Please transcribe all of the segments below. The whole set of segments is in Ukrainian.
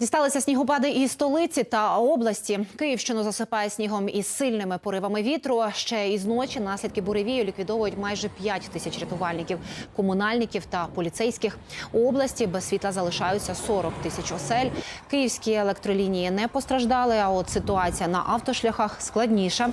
Дісталися снігопади і столиці та області. Київщину засипає снігом із сильними поривами вітру. Ще із ночі наслідки буревію ліквідовують майже 5 тисяч рятувальників, комунальників та поліцейських. У області без світла залишаються 40 тисяч осель. Київські електролінії не постраждали. А от ситуація на автошляхах складніша.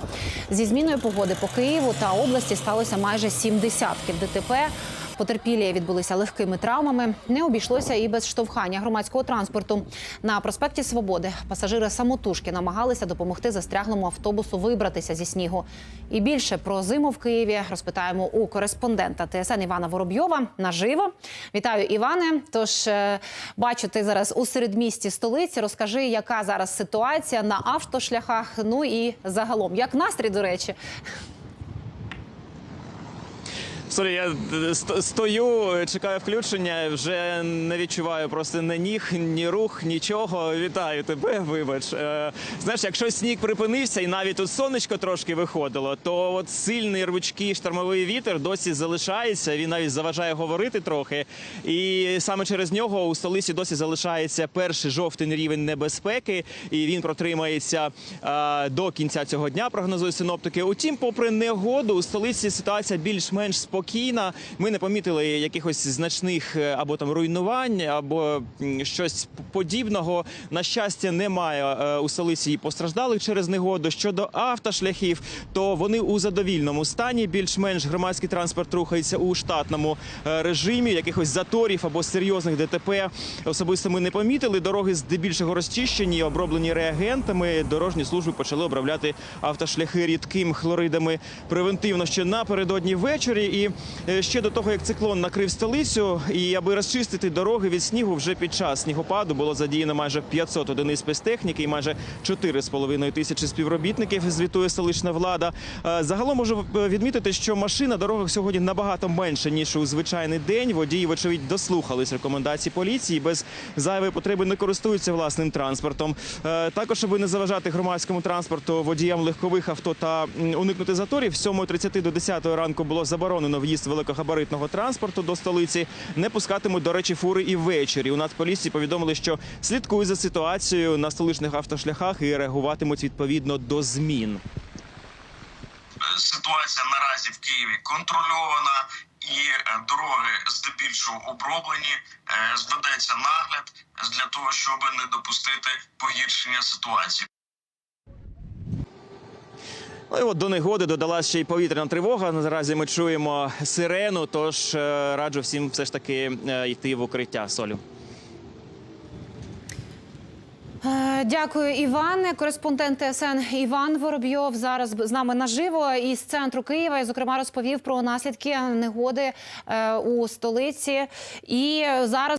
Зі зміною погоди по Києву та області сталося майже сім десятків ДТП. Потерпілі відбулися легкими травмами. Не обійшлося і без штовхання громадського транспорту. На проспекті Свободи пасажири самотужки намагалися допомогти застряглому автобусу вибратися зі снігу. І більше про зиму в Києві розпитаємо у кореспондента ТСН Івана Воробйова наживо. Вітаю, Іване. Тож е, бачу, ти зараз у середмісті столиці. Розкажи, яка зараз ситуація на автошляхах. Ну і загалом, як настрій, до речі. Сорі, я е, стою, чекаю включення, вже не відчуваю просто ні ніг, ні рух, нічого. Вітаю тебе, вибач. Е, знаєш, якщо сніг припинився і навіть тут сонечко трошки виходило, то от сильний рвучкий штормовий вітер досі залишається. Він навіть заважає говорити трохи. І саме через нього у столиці досі залишається перший жовтий рівень небезпеки, і він протримається е, до кінця цього дня. Прогнозують синоптики. Утім, попри негоду, у столиці ситуація більш-менш спокійна. Ми не помітили якихось значних е, або там руйнувань, або щось подібного. На щастя, немає е, у столиці і постраждалих через негоду. Щодо автошляхів, то вони у задовільному стані. Більш-менш громадський транспорт рухається у штатному е, режимі. Якихось заторів або серйозних ДТП особисто ми не помітили. Дороги здебільшого розчищені, оброблені реагентами. Дорожні служби почали обробляти автошляхи рідким хлоридами превентивно ще напередодні ввечері. І ще до того, як циклон накрив столицю, і аби розчистити дороги від снігу, вже під час снігопаду було задіяно майже 500 одиниць спецтехніки і майже 4,5 тисячі співробітників. Звітує столична влада. Е, Загалом можу е, відмітити, що машин на дорогах сьогодні набагато менше ніж у звичайний день. Водії, вочевидь, дослухались рекомендацій поліції. Без зайвої потреби не користуються власним транспортом. Е, Також, аби не заважати громадському транспорту, водіям легкових авто та уникнути заторів, з 7.30 до 10 ранку було заборонено в'їзд великогабаритного транспорту до столиці. Не пускатимуть, до речі, фури і ввечері. У Нацполіції повідомили, що слідкують за ситуацією на столичних автошляхах і реагуватимуть відповідно до змін. ситуація наразі в Києві контрольована і е, дороги здебільшого оброблені. Е, Зведеться нагляд для того, щоб не допустити погіршення ситуації. Ну і от до негоди додалась ще й повітряна тривога. Наразі ми чуємо сирену. Тож е, раджу всім все ж таки е, йти в укриття солю. Е, Дякую, Іване. Кореспондент ТСН Іван Воробйов зараз з нами наживо із центру Києва. І, зокрема, розповів про наслідки негоди у столиці. І зараз.